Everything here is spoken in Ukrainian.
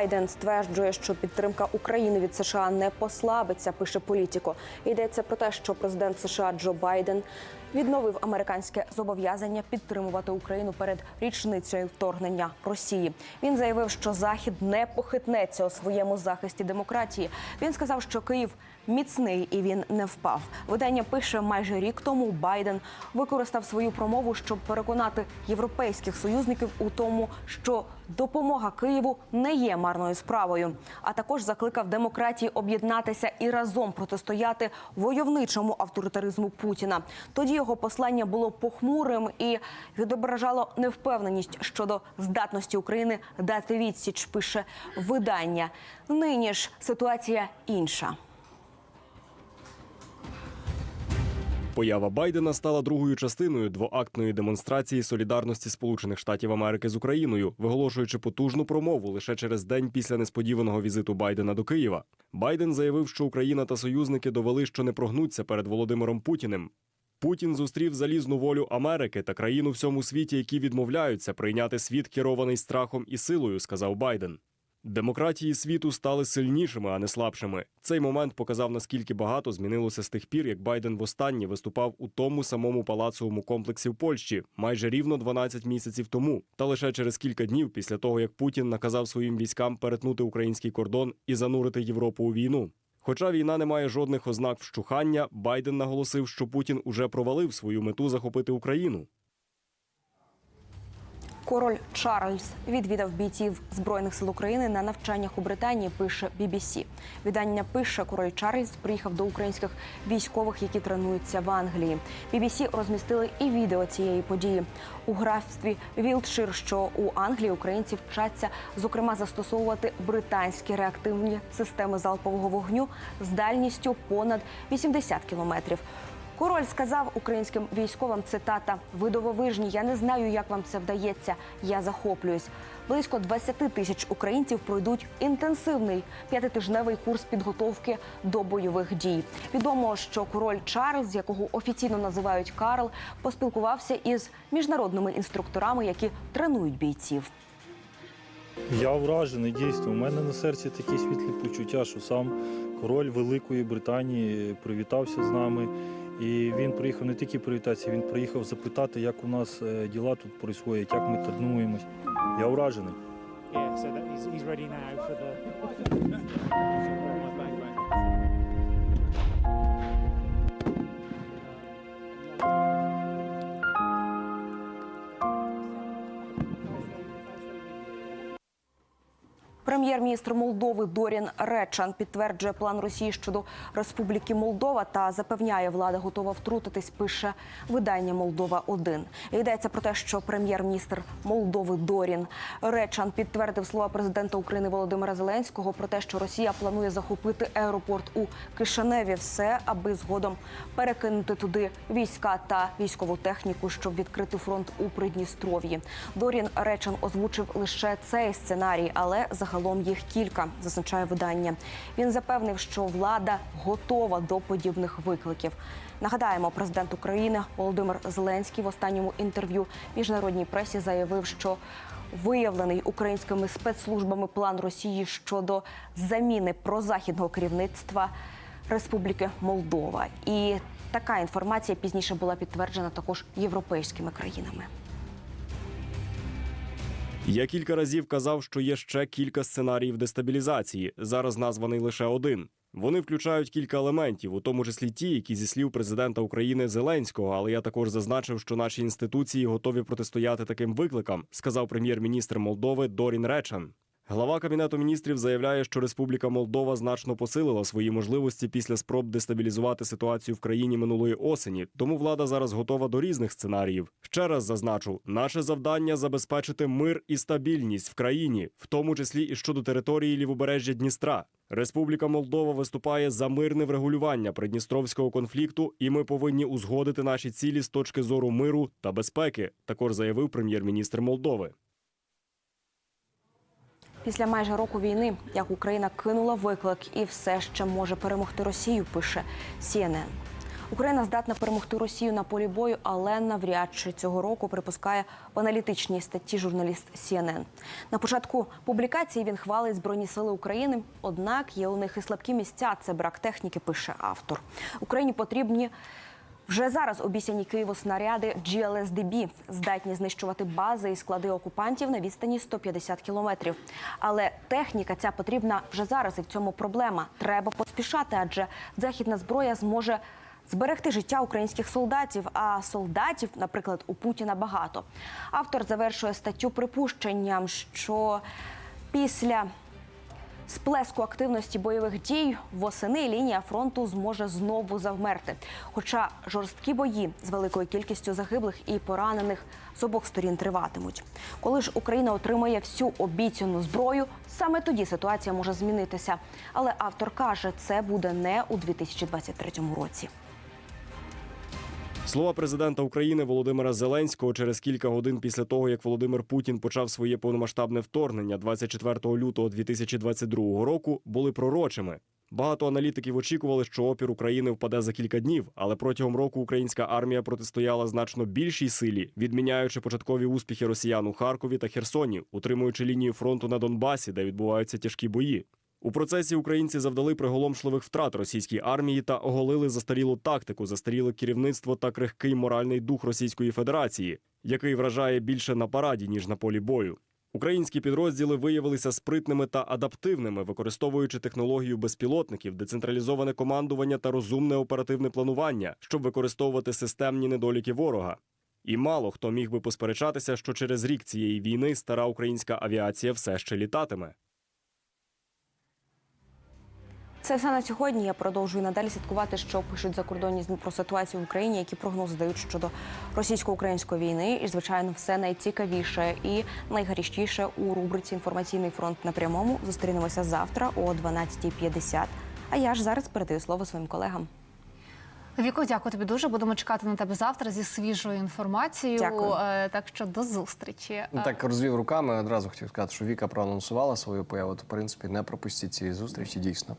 Байден стверджує, що підтримка України від США не послабиться. Пише політико. Йдеться про те, що президент США Джо Байден відновив американське зобов'язання підтримувати Україну перед річницею вторгнення Росії. Він заявив, що Захід не похитнеться у своєму захисті демократії. Він сказав, що Київ міцний і він не впав. Видання пише майже рік тому. Байден використав свою промову, щоб переконати європейських союзників у тому, що допомога Києву не є марною справою. А також закликав демократії об'єднатися і разом протистояти войовничому авторитаризму Путіна. Тоді його послання було похмурим і відображало невпевненість щодо здатності України дати відсіч. Пише видання. Нині ж ситуація інша. Поява Байдена стала другою частиною двоактної демонстрації солідарності Сполучених Штатів Америки з Україною, виголошуючи потужну промову лише через день після несподіваного візиту Байдена до Києва. Байден заявив, що Україна та союзники довели, що не прогнуться перед Володимиром Путіним. Путін зустрів залізну волю Америки та країн у всьому світі, які відмовляються прийняти світ, керований страхом і силою, сказав Байден. Демократії світу стали сильнішими, а не слабшими. Цей момент показав, наскільки багато змінилося з тих пір, як Байден востаннє виступав у тому самому палацовому комплексі в Польщі майже рівно 12 місяців тому, та лише через кілька днів після того, як Путін наказав своїм військам перетнути український кордон і занурити Європу у війну. Хоча війна не має жодних ознак вщухання, Байден наголосив, що Путін уже провалив свою мету захопити Україну. Король Чарльз відвідав бійців збройних сил України на навчаннях у Британії. Пише BBC. Видання пише, король Чарльз приїхав до українських військових, які тренуються в Англії. BBC розмістили і відео цієї події у графстві Вілтшир, що у Англії українці вчаться зокрема застосовувати британські реактивні системи залпового вогню з дальністю понад 80 кілометрів. Король сказав українським військовим цитата Ви дивовижні, я не знаю, як вам це вдається. Я захоплююсь. Близько 20 тисяч українців пройдуть інтенсивний п'ятитижневий курс підготовки до бойових дій. Відомо, що король Чарльз, якого офіційно називають Карл, поспілкувався із міжнародними інструкторами, які тренують бійців. Я вражений дійсно. У мене на серці такі світлі почуття, що сам король Великої Британії привітався з нами. Він приїхав не тільки привітатися, він приїхав запитати, як у нас е, діла тут відбуваються, як ми тренуємось. Я вражений. Yeah, so that he's, he's ready now for the. Прем'єр-міністр Молдови Дорін Речан підтверджує план Росії щодо Республіки Молдова та запевняє, влада готова втрутитись. Пише видання Молдова 1 Йдеться про те, що прем'єр-міністр Молдови Дорін Речан підтвердив слова президента України Володимира Зеленського про те, що Росія планує захопити аеропорт у Кишиневі. Все аби згодом перекинути туди війська та військову техніку, щоб відкрити фронт у Придністров'ї. Дорін Речан озвучив лише цей сценарій, але загалом їх кілька, зазначає видання. Він запевнив, що влада готова до подібних викликів. Нагадаємо, президент України Володимир Зеленський в останньому інтерв'ю міжнародній пресі заявив, що виявлений українськими спецслужбами план Росії щодо заміни прозахідного керівництва Республіки Молдова. І така інформація пізніше була підтверджена також європейськими країнами. Я кілька разів казав, що є ще кілька сценаріїв дестабілізації. Зараз названий лише один. Вони включають кілька елементів, у тому числі ті, які зі слів президента України Зеленського. Але я також зазначив, що наші інституції готові протистояти таким викликам, сказав прем'єр-міністр Молдови Дорін Речан. Глава кабінету міністрів заявляє, що Республіка Молдова значно посилила свої можливості після спроб дестабілізувати ситуацію в країні минулої осені. Тому влада зараз готова до різних сценаріїв. Ще раз зазначу, наше завдання забезпечити мир і стабільність в країні, в тому числі і щодо території лівобережжя Дністра. Республіка Молдова виступає за мирне врегулювання придністровського конфлікту, і ми повинні узгодити наші цілі з точки зору миру та безпеки. Також заявив прем'єр-міністр Молдови. Після майже року війни, як Україна кинула виклик і все ще може перемогти Росію, пише CNN. Україна здатна перемогти Росію на полі бою, але навряд чи цього року припускає в аналітичній статті журналіст CNN. На початку публікації він хвалить збройні сили України. Однак є у них і слабкі місця. Це брак техніки, пише автор. Україні потрібні. Вже зараз обіцяні Києву снаряди GLSDB здатні знищувати бази і склади окупантів на відстані 150 кілометрів. Але техніка ця потрібна вже зараз, і в цьому проблема. Треба поспішати, адже західна зброя зможе зберегти життя українських солдатів. А солдатів, наприклад, у Путіна багато. Автор завершує статтю припущенням, що після Сплеску активності бойових дій восени лінія фронту зможе знову завмерти. Хоча жорсткі бої з великою кількістю загиблих і поранених з обох сторін триватимуть. Коли ж Україна отримає всю обіцяну зброю, саме тоді ситуація може змінитися. Але автор каже, це буде не у 2023 році. Слова президента України Володимира Зеленського через кілька годин після того, як Володимир Путін почав своє повномасштабне вторгнення 24 лютого 2022 року, були пророчими. Багато аналітиків очікували, що опір України впаде за кілька днів, але протягом року українська армія протистояла значно більшій силі, відміняючи початкові успіхи росіян у Харкові та Херсоні, утримуючи лінію фронту на Донбасі, де відбуваються тяжкі бої. У процесі українці завдали приголомшливих втрат російській армії та оголили застарілу тактику, застаріле керівництво та крихкий моральний дух Російської Федерації, який вражає більше на параді ніж на полі бою. Українські підрозділи виявилися спритними та адаптивними, використовуючи технологію безпілотників, децентралізоване командування та розумне оперативне планування, щоб використовувати системні недоліки ворога. І мало хто міг би посперечатися, що через рік цієї війни стара українська авіація все ще літатиме. Це все на сьогодні. Я продовжую надалі слідкувати, що пишуть закордонні ЗМІ про ситуацію в Україні, які прогнози дають щодо російсько-української війни. І звичайно, все найцікавіше і найгарячіше у рубриці Інформаційний фронт на прямому. Зустрінемося завтра о 12.50. А я ж зараз передаю слово своїм колегам. Віко, дякую тобі дуже. Будемо чекати на тебе завтра зі свіжою інформацією. Дякую. Е, Так що до зустрічі. Ну, так розвів руками. Одразу хотів сказати, що Віка проанонсувала свою появу. То в принципі не пропустіть цієї зустрічі. Дійсно